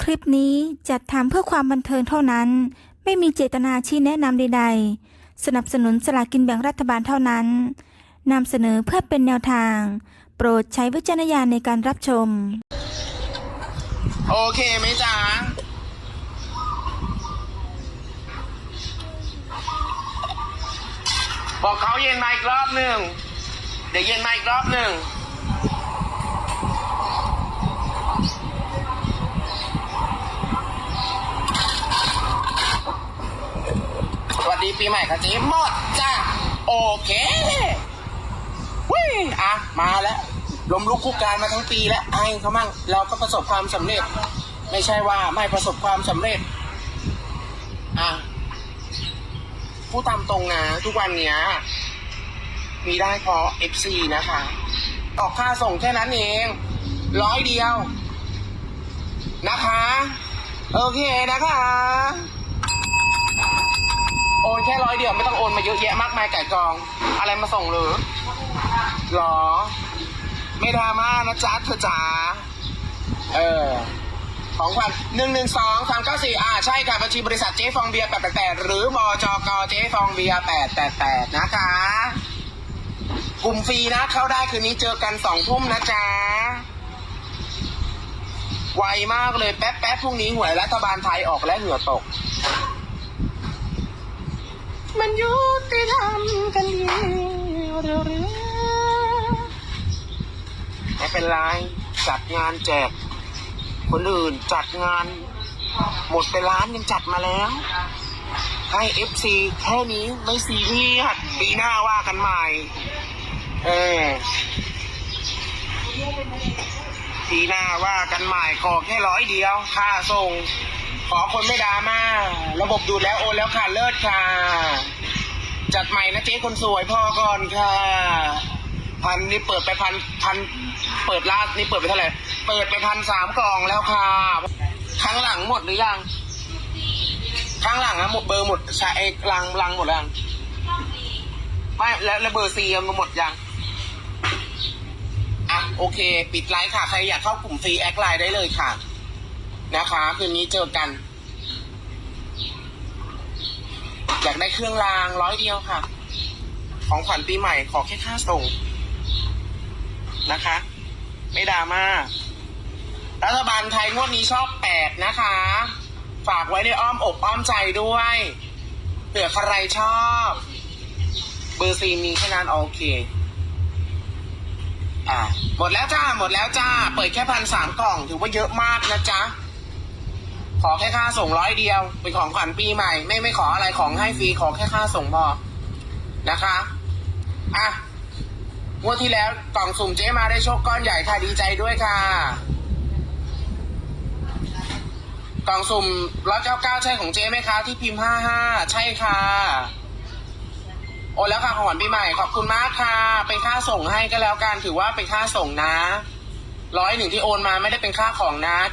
คลิปนี้จัดทำเพื่อความบันเทิงเท่านั้น ไม่มีเจตนาชี้แนะนำใดๆ สนับสนุนสลากกินแบ่งรัฐบาลเท่านั้นนำเสนอเพื่อเป็นแนวทาง โปรดใช้วิจารณญาณในการรับชม โอเคไหมจ๊ะบอกเขาเย็นมาอีกรอบหนึ่ง เดี๋ยวเย็นมาอีกรอบหนึ่งสวัสดีปีใหม่ครับเจ๊หมดจ้าโอเควิอะ มาแล้วลมลุกคุกการมาทั้งปีแล้วไอ้เขามั่งเราก็ประสบความสำเร็จ ไม่ใช่ว่าไม่ประสบความสำเร็จ อะพูดตามตรงนะทุกวันเนี้ย มีได้เพราะ FC นะคะออกค่าส่งแค่นั้นเองร้อยเดียว นะคะ โอเคนะคะ โอนแค่ร้อยเดียวไม่ต้องโอนมาเยอะแยะมากมายไก่กอง อะไรมาส่งหรือหรอ ไม่ดราม่านะจ๊ะเธอจ๋าเออของขวัญหนึ่งหนึ่งสองสามเก้าสี่อ่าใช่ค่ะบัญชีบริษัทเจ๊ฟองเบียร์แปดแปดแปดหรือบจกเจ๊ฟองเบียร์แปดแปดแปดนะคะ กลุ่มฟรีนะ เข้าได้คืนนี้เจอกันสองทุ่มนะจ๊ะ ไวมากเลยแป๊บแป๊บพรุ่งนี้หวยรัฐบาลไทยออกและเหงื่อตก มันยุติธรรมกันดีหรือไม่เป็นไร จัดงานแจก คนอื่นจัดงาน หมดไปล้านยังจัดมาแล้วให้เอฟซีแค่นี้ไม่ซีเรียสปีหน้าว่ากันใหม่ เออปีหน้าว่ากันใหม่ขอแค่ร้อยเดียวค่าส่ง ขอคนไม่ดราม่าระบบดูแล้วโอนแล้วค่ะเลิศค่ะ จัดใหม่นะเจ๊คนสวยพอก่อนค่ะพันนี่เปิดไปพันพันเปิดลาดนี่เปิดไปเท่าไหร่เปิดไปพันสามกล่องแล้วค่ะครั้งหลังหมดหรือยังครั้งหลังอะหมดเบอร์หมดใช่ไอ้ลังลังหมดแล้วยังไม่แล้วแล้วเบอร์ซีมันหมดยัง อะโอเค ปิดไลฟ์ค่ะ ใครอยากเข้ากลุ่มฟรีแอคไลน์ได้เลยค่ะ นะคะ คืนนี้เจอกัน อยากได้เครื่องรางร้อยเดียวค่ะ ของขวัญปีใหม่ขอแค่ค่าส่งนะคะ ไม่ดราม่ารัฐบาลไทยงวดนี้ชอบแปดนะคะ ฝากไว้ในอ้อมอกอ้อมใจด้วยเผื่อใครชอบ เบอร์ซีมีแค่นั้นโอเค อ่าหมดแล้วจ้าหมดแล้วจ้า เปิดแค่พันสามกล่องถือว่าเยอะมากนะจ๊ะ ขอแค่ค่าส่งร้อยเดียว เป็นของขวัญปีใหม่ ไม่ไม่ขออะไรของให้ฟรีขอแค่ค่าส่งพอนะคะอะงวดที่แล้วกล่องสุ่มเจ๊มาได้โชคก้อนใหญ่ค่ะดีใจด้วยค่ะ กล่องสุ่มร้อยเก้าเก้าใช่ของเจ๊ไหมคะที่พิมพ์ห้าห้าใช่ค่ะ โอนแล้วค่ะของขวัญปีใหม่ขอบคุณมากค่ะ เป็นค่าส่งให้ก็แล้วกันถือว่าเป็นค่าส่งนะร้อยหนึ่งที่โอนมาไม่ได้เป็นค่าของนะ